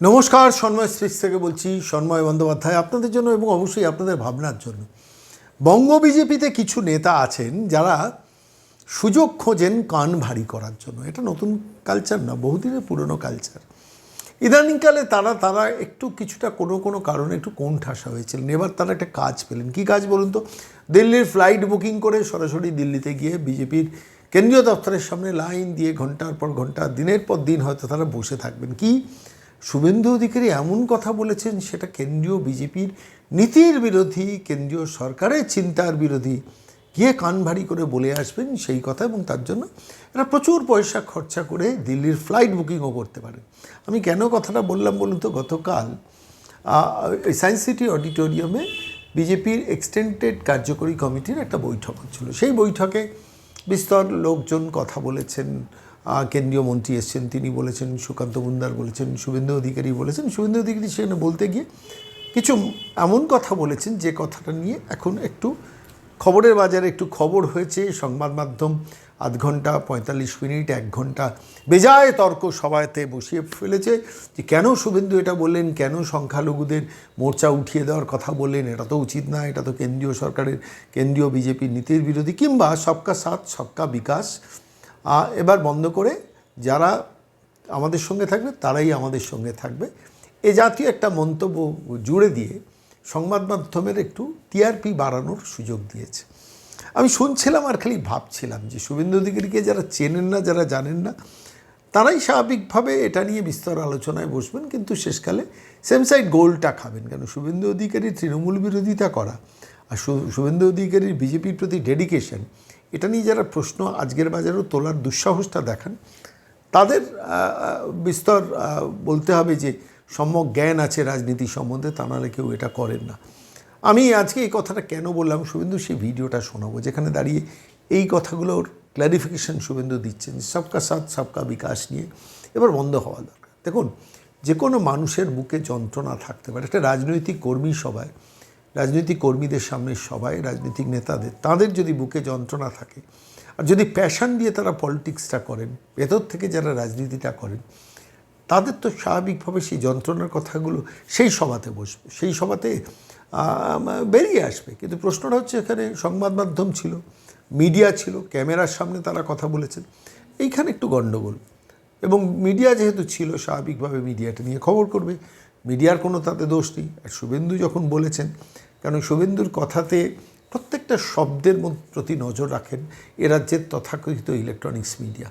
নমস্কার, সন্ময় স্পিচ থেকে বলছি, সন্ময় বন্দ্যোপাধ্যায় আপনাদের জন্য এবং অবশ্যই আপনাদের ভাবনার জন্য। বঙ্গ বিজেপিতে কিছু নেতা আছেন যারা সুযোগ খোঁজেন কান ভারী করার জন্য। এটা নতুন কালচার না, বহুদিনের পুরনো কালচার ইদানিংকালে তারা তারা একটু কিছুটা কোনো কোনো কারণে একটু কোণ ঠাসা হয়েছিলেন। এবার তারা একটা কাজ পেলেন। কী কাজ বলুন তো? দিল্লির ফ্লাইট বুকিং করে সরাসরি দিল্লিতে গিয়ে বিজেপির কেন্দ্রীয় দপ্তরের সামনে লাইন দিয়ে ঘণ্টার পর ঘণ্টা, দিনের পর দিন হয়তো তারা বসে থাকবেন। কি শুভেন্দু অধিকারী এমন কথা বলেছেন, সেটা কেন্দ্রীয় বিজেপির নীতির বিরোধী, কেন্দ্রীয় সরকারের চিন্তার বিরোধী। গিয়ে কান ভারী করে বলে আসবেন সেই কথা এবং তার জন্য এরা প্রচুর পয়সা খরচা করে দিল্লির ফ্লাইট বুকিংও করতে পারে। আমি কেন কথাটা বললাম বলুন তো? গতকাল সায়েন্স সিটি অডিটোরিয়ামে বিজেপির এক্সটেন্ডেড কার্যকরী কমিটির একটা বৈঠক হচ্ছিল। সেই বৈঠকে বিস্তর লোকজন কথা বলেছেন কেন্দ্রীয় মন্ত্রী এসছেন, তিনি বলেছেন, সুকান্ত মুন্দার বলেছেন, শুভেন্দু অধিকারী বলেছেন। শুভেন্দু অধিকারী সেখানে বলতে গিয়ে কিছু এমন কথা বলেছেন যে কথাটা নিয়ে এখন একটু খবরের বাজারে একটু খবর হয়েছে। সংবাদ মাধ্যম আধ ঘণ্টা পঁয়তাল্লিশ মিনিট, এক ঘণ্টা বেজায় তর্ক সবাইতে বসিয়ে ফেলেছে যে কেন শুভেন্দু এটা বললেন, কেন সংখ্যালঘুদের মোর্চা উঠিয়ে দেওয়ার কথা বললেন, এটা তো উচিত না, এটা তো কেন্দ্রীয় সরকারের, কেন্দ্রীয় বিজেপির নীতির বিরোধী, কিংবা সবকা সাথ, সবকা বিকাশ। এবার বন্ধ করে যারা আমাদের সঙ্গে থাকবে, তারাই আমাদের সঙ্গে থাকবে। এ জাতীয় একটা মন্তব্য জুড়ে দিয়ে সংবাদ মাধ্যমের একটু টিআরপি বাড়ানোর সুযোগ দিয়েছে। আমি শুনছিলাম আর খালি ভাবছিলাম যে শুভেন্দু অধিকারীকে যারা চেনেন না, যারা জানেন না, তারাই স্বাভাবিকভাবে এটা নিয়ে বিস্তর আলোচনায় বসবেন, কিন্তু শেষকালে সেম সাইড গোলটা খাবেন কেন? শুভেন্দু অধিকারীর তৃণমূল বিরোধিতা করা আর শুভেন্দু অধিকারীর বিজেপির প্রতি ডেডিকেশন এটা নিয়ে যারা প্রশ্ন আজকের বাজারেও তোলার দুঃসাহসটা দেখান, তাদের বিস্তর বলতে হবে যে সম্যক জ্ঞান আছে রাজনীতি সম্বন্ধে, তা নাহলে কেউ এটা করেন না। আমি আজকে এই কথাটা কেন বললাম, শুভেন্দু, সেই ভিডিওটা শোনাবো, যেখানে দাঁড়িয়ে এই কথাগুলোর ক্ল্যারিফিকেশন শুভেন্দু দিচ্ছেন সবকা সাথ, সবকা বিকাশ নিয়ে। এবার বন্ধ হওয়া দরকার। দেখুন, যে কোনো মানুষের বুকে যন্ত্রণা থাকতে পারে, একটা রাজনৈতিক কর্মী সবাই রাজনৈতিক কর্মীদের সামনে সবাই, রাজনৈতিক নেতাদের, তাদের যদি বুকে যন্ত্রণা থাকে, আর যদি প্যাশন দিয়ে তারা পলিটিক্সটা করেন, ভেতর থেকে যারা রাজনীতিটা করেন, তাদের তো স্বাভাবিকভাবে সেই যন্ত্রণার কথাগুলো সেই সভাতে বসবে, সেই সভাতে বেরিয়ে আসবে। কিন্তু প্রশ্নটা হচ্ছে এখানে সংবাদ মাধ্যম ছিল, মিডিয়া ছিল, ক্যামেরার সামনে তারা কথা বলেছেন, এইখানে একটু গণ্ডগোল। এবং মিডিয়া যেহেতু ছিল, স্বাভাবিকভাবে মিডিয়াটা নিয়ে খবর করবে। মিডিয়ার কোনো তাতে দোষ নেই। আর শুভেন্দু যখন বলেছেন কারণ শুভেন্দুর কথাতে প্রত্যেকটা শব্দের প্রতি নজর রাখেন এ রাজ্যের তথাকথিত ইলেকট্রনিক্স মিডিয়া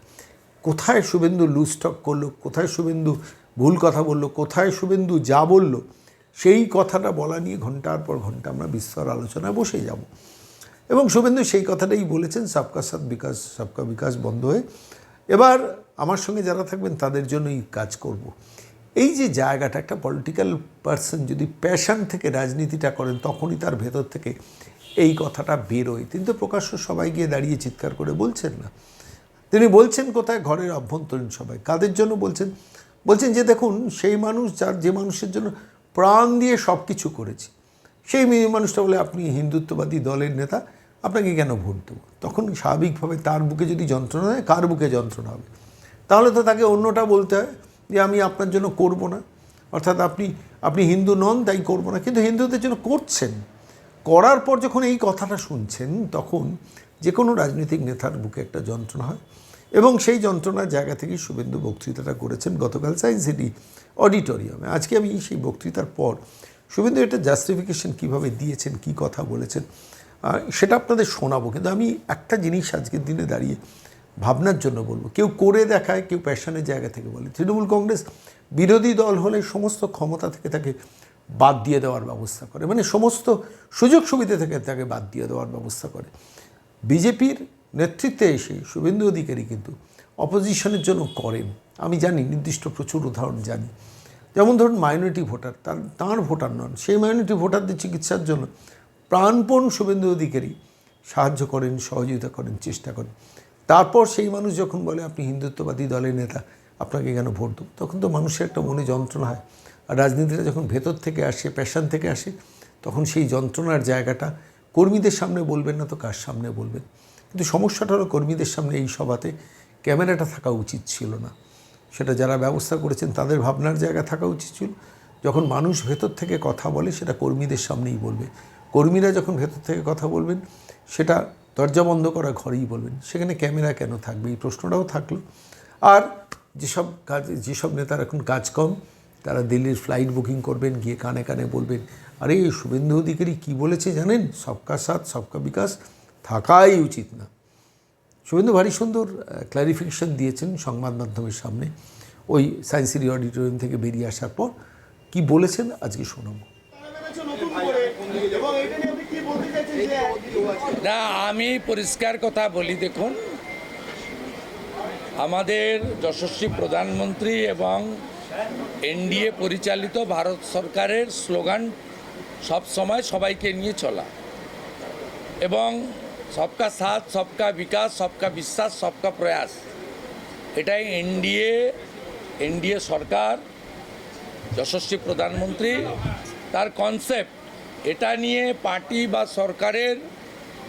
কোথায় শুভেন্দু লুজ টক করল, কোথায় শুভেন্দু ভুল কথা বলল, কোথায় শুভেন্দু যা বলল, সেই কথাটা বলা নিয়ে ঘণ্টার পর ঘণ্টা আমরা বিস্তর আলোচনায় বসে যাব। এবং শুভেন্দু সেই কথাটাই বলেছেন, সবকা সাথ বিকাশ, সবকা বিকাশ বন্ধ হয়ে। এবার আমার সঙ্গে যারা থাকবেন তাদের জন্যই কাজ করব। এই যে জায়গাটা, একটা পলিটিক্যাল পার্সন যদি প্যাশন থেকে রাজনীতিটা করেন, তখনই তার ভেতর থেকে এই কথাটা বেরোয় কিন্তু প্রকাশ্য সবাই গিয়ে দাঁড়িয়ে চিৎকার করে বলছেন না। তিনি বলছেন কোথায়? ঘরের অভ্যন্তরীণ সবাই কাদের জন্য বলছেন? বলছেন যে দেখুন, সেই মানুষ যার, যে মানুষের জন্য প্রাণ দিয়ে সব কিছু করেছি, সেই মানুষটা বলে, আপনি হিন্দুত্ববাদী দলের নেতা, আপনাকে কেন ভোট দেবো? তখন স্বাভাবিকভাবে তার বুকে যদি যন্ত্রণা হয়, কার বুকে যন্ত্রণা হবে? তাহলে তো তাকে অন্যটা বলতে হয়। যে আমি আপনার জন্য করব না। অর্থাৎ আপনি আপনি হিন্দু নন, তাই করব না। কিন্তু হিন্দুদের জন্য করছেন। করার পর যখন এই কথাটা শুনছেন, তখন যে কোনো রাজনৈতিক নেতার বুকে একটা যন্ত্রণা হয় এবং সেই যন্ত্রণার জায়গা থেকেই শুভেন্দু বক্তৃতাটা করেছেন গতকাল সায়েন্স সিটি অডিটোরিয়ামে। আজকে আমি সেই বক্তৃতার পর শুভেন্দু এটা জাস্টিফিকেশন কীভাবে দিয়েছেন, কি কথা বলেছেন সেটা আপনাদের শোনাবো। কিন্তু আমি একটা জিনিস আজকের দিনে দাঁড়িয়ে ভাবনার জন্য বলব। কেউ করে দেখায়, কেউ প্যাশনের জায়গা থেকে বলে। তৃণমূল কংগ্রেস বিরোধী দল হলে সমস্ত ক্ষমতা থেকে তাকে বাদ দিয়ে দেওয়ার ব্যবস্থা করে। মানে সমস্ত সুযোগ সুবিধা থেকে তাকে বাদ দিয়ে দেওয়ার ব্যবস্থা করে। বিজেপির নেতৃত্বে এসে শুভেন্দু অধিকারী কিন্তু অপোজিশনের জন্য করেন। আমি জানি, নির্দিষ্ট প্রচুর উদাহরণ জানি। যেমন ধরুন মাইনরিটি ভোটার তার, তাঁর ভোটার নন, সেই মাইনরিটি ভোটারদের চিকিৎসার জন্য প্রাণপণ শুভেন্দু অধিকারী সাহায্য করেন, সহযোগিতা করেন, চেষ্টা করেন। তারপর সেই মানুষ যখন বলে, আপনি হিন্দুত্ববাদী দলের নেতা, আপনাকে কেন ভোট দেবো? তখন তো মানুষের একটা মনে যন্ত্রণা হয়। আর রাজনীতিটা যখন ভেতর থেকে আসে প্যাশন থেকে আসে, তখন সেই যন্ত্রণার জায়গাটা কর্মীদের সামনে বলবেন না তো কার সামনে বলবেন? কিন্তু সমস্যাটা হলো কর্মীদের সামনে এই সভাতে ক্যামেরাটা থাকা উচিত ছিল না। সেটা যারা ব্যবস্থা করেছেন, তাদের ভাবনার জায়গা থাকা উচিত ছিল। যখন মানুষ ভেতর থেকে কথা বলে, সেটা কর্মীদের সামনেই বলবে। কর্মীরা যখন ভেতর থেকে কথা বলবেন, সেটা দরজা বন্ধ করা ঘরেই বলবেন, সেখানে ক্যামেরা কেন থাকবে? এই প্রশ্নটাও থাকল। আর যেসব কাজ, যেসব নেতার এখন কাজ কম, তারা দিল্লির ফ্লাইট বুকিং করবেন, গিয়ে কানে কানে বলবেন, আরে, শুভেন্দু অধিকারী কী বলেছে জানেন? সবকা সাথ, সবকা বিকাশ, থাকাই উচিত না। শুভেন্দু ভারী সুন্দর ক্ল্যারিফিকেশন দিয়েছেন সংবাদ মাধ্যমের সামনে, ওই সায়েন্স সিটি অডিটোরিয়াম থেকে বেরিয়ে আসার পর, কি বলেছেন আজকে শোনাবো। না, আমি পরিষ্কার কথা বলি, দেখুন। আমাদের যশস্বী প্রধানমন্ত্রী এবং এনডিএ পরিচালিত ভারত সরকারের স্লোগান, সব সময় সবাইকে নিয়ে চলা। এবং সবকা সাথ, সবকা বিকাশ, সবকা বিশ্বাস, সবকা প্রয়াস। এটাই এনডিএ এনডিএ সরকার, যশস্বী প্রধানমন্ত্রী, তার কনসেপ্ট এটা নিয়ে পার্টি বা সরকারের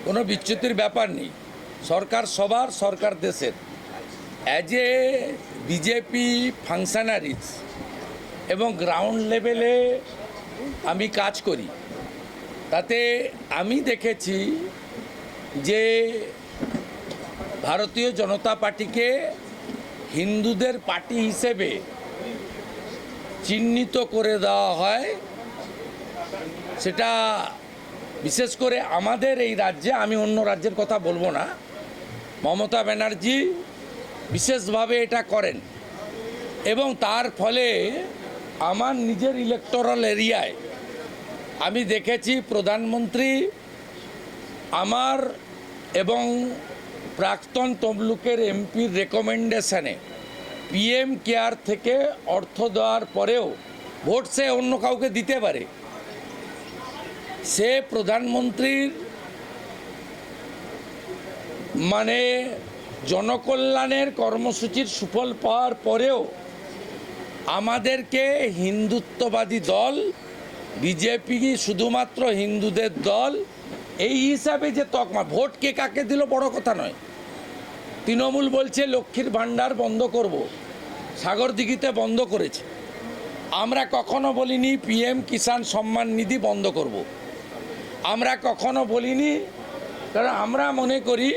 কোনো বিচ্যুতির ব্যাপার নেই। সরকার সবার, সরকার দেশের। অ্যাজ এ বিজেপি ফাংশনারিজ এবং গ্রাউন্ড লেভেলে আমি কাজ করি। তাতে আমি দেখেছি যে ভারতীয় জনতা পার্টিকে হিন্দুদের পার্টি হিসেবে চিহ্নিত করে দেওয়া হয়। সেটা বিশেষ করে আমাদের এই রাজ্যে, আমি অন্য রাজ্যের কথা বলব না, মমতা ব্যানার্জি বিশেষভাবে এটা করেন। এবং তার ফলে আমার নিজের ইলেকটোরাল এরিয়ায় আমি দেখেছি প্রধানমন্ত্রী আমার এবং প্রাক্তন তমলুকের এমপির রেকমেন্ডেশনে পিএম কেয়ার থেকে অর্থ দেওয়ার পরেও ভোট সে অন্য কাউকে দিতে পারে। সে প্রধানমন্ত্রীর মানে জনকল্যাণের কর্মসূচির সুফল পাওয়ার পরেও আমাদেরকে হিন্দুত্ববাদী দল, বিজেপি শুধুমাত্র হিন্দুদের দল, এই হিসাবে যে তকমা, ভোট কে কাকে দিল বড় কথা নয় তৃণমূল বলছে লক্ষ্মীর ভাণ্ডার বন্ধ করব, সাগর দিঘিতে বন্ধ করেছে আমরা কখনো বলিনি পিএম কিষাণ সম্মান নিধি বন্ধ করব। আমরা কখনো বলিনি, কারণ আমরা মনে করি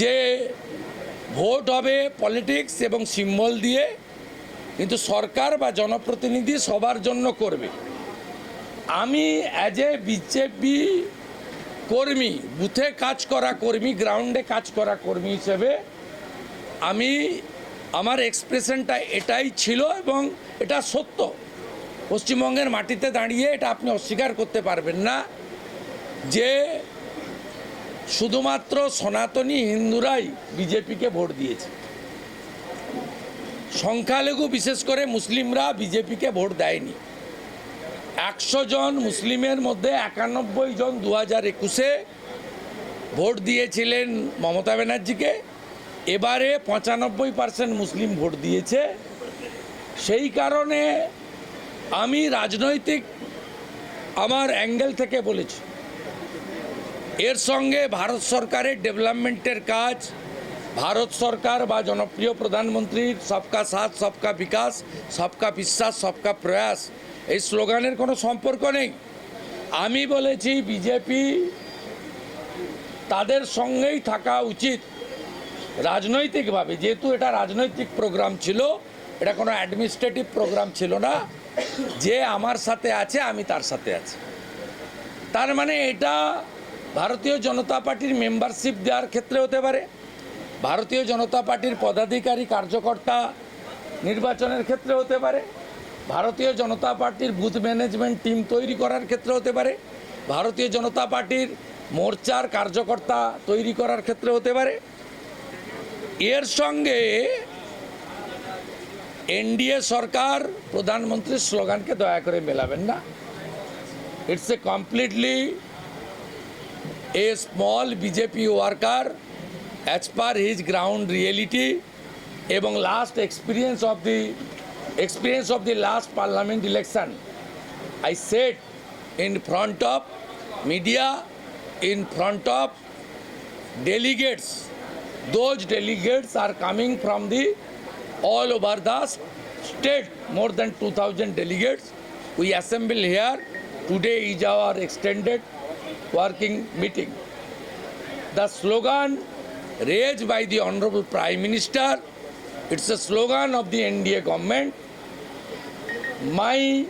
যে ভোট হবে পলিটিক্স এবং সিম্বল দিয়ে, কিন্তু সরকার বা জনপ্রতিনিধি সবার জন্য করবে। আমি অ্যাজ এ বিজেপি কর্মী, বুথে কাজ করা কর্মী, গ্রাউন্ডে কাজ করা কর্মী হিসেবে, আমি আমার এক্সপ্রেশনটা এটাই ছিল এবং এটা সত্য। পশ্চিমবঙ্গের মাটিতে দাঁড়িয়ে এটা আপনি অস্বীকার করতে পারবেন না। যে শুধুমাত্র সনাতনী হিন্দুরাই বিজেপিকে ভোট দিয়েছে। সংখ্যালঘু বিশেষ করে মুসলিমরা বিজেপিকে ভোট দেয়নি। একশো জন মুসলিমের মধ্যে একানব্বই জন দু হাজার একুশে ভোট দিয়েছিলেন মমতা ব্যানার্জিকে। এবারে পঁচানব্বই পার্সেন্ট মুসলিম ভোট দিয়েছে। সেই কারণে আমি রাজনৈতিক আমার অ্যাঙ্গেল থেকে বলেছি। এর সঙ্গে ভারত সরকারের ডেভেলপমেন্টের কাজ, ভারত সরকার বা জনপ্রিয় প্রধানমন্ত্রীর সবকা সাথ, সবকা বিকাশ, সবকা বিশ্বাস, সবকা প্রয়াস, এই স্লোগানের কোনো সম্পর্ক নেই। আমি বলেছি, বিজেপি তাদের সঙ্গেই থাকা উচিত রাজনৈতিকভাবে। যেহেতু এটা রাজনৈতিক প্রোগ্রাম ছিল, এটা কোনো অ্যাডমিনিস্ট্রেটিভ প্রোগ্রাম ছিল না। যে আমার সাথে আছে, আমি তার সাথে আছি। তার মানে এটা ভারতীয় জনতা পার্টির মেম্বারশিপ দেওয়ার ক্ষেত্রে হতে পারে। ভারতীয় জনতা পার্টির পদাধিকারী কার্যকর্তা নির্বাচনের ক্ষেত্রে হতে পারে। ভারতীয় জনতা পার্টির বুথ ম্যানেজমেন্ট টিম তৈরি করার ক্ষেত্রে হতে পারে। ভারতীয় জনতা পার্টির মোর্চার কার্যকর্তা তৈরি করার ক্ষেত্রে হতে পারে। এর সঙ্গে এনডিএ সরকার প্রধানমন্ত্রীর স্লোগানকে দয়া করে মেলাবেন না। It's a completely a small BJP worker as per his ground reality এবং last experience of the experience of the last parliament election I set in front of media in front of delegates those delegates are coming from the all over the state, more than 2,000 delegates. We assemble here. Today is our extended working meeting. The slogan raised by the Honorable Prime Minister, it's a slogan of the NDA government. My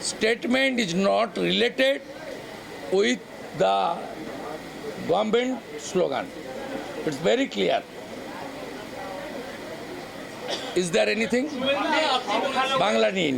statement is not related with the government slogan. It's very clear. Is there anything? Bangla নিয়ে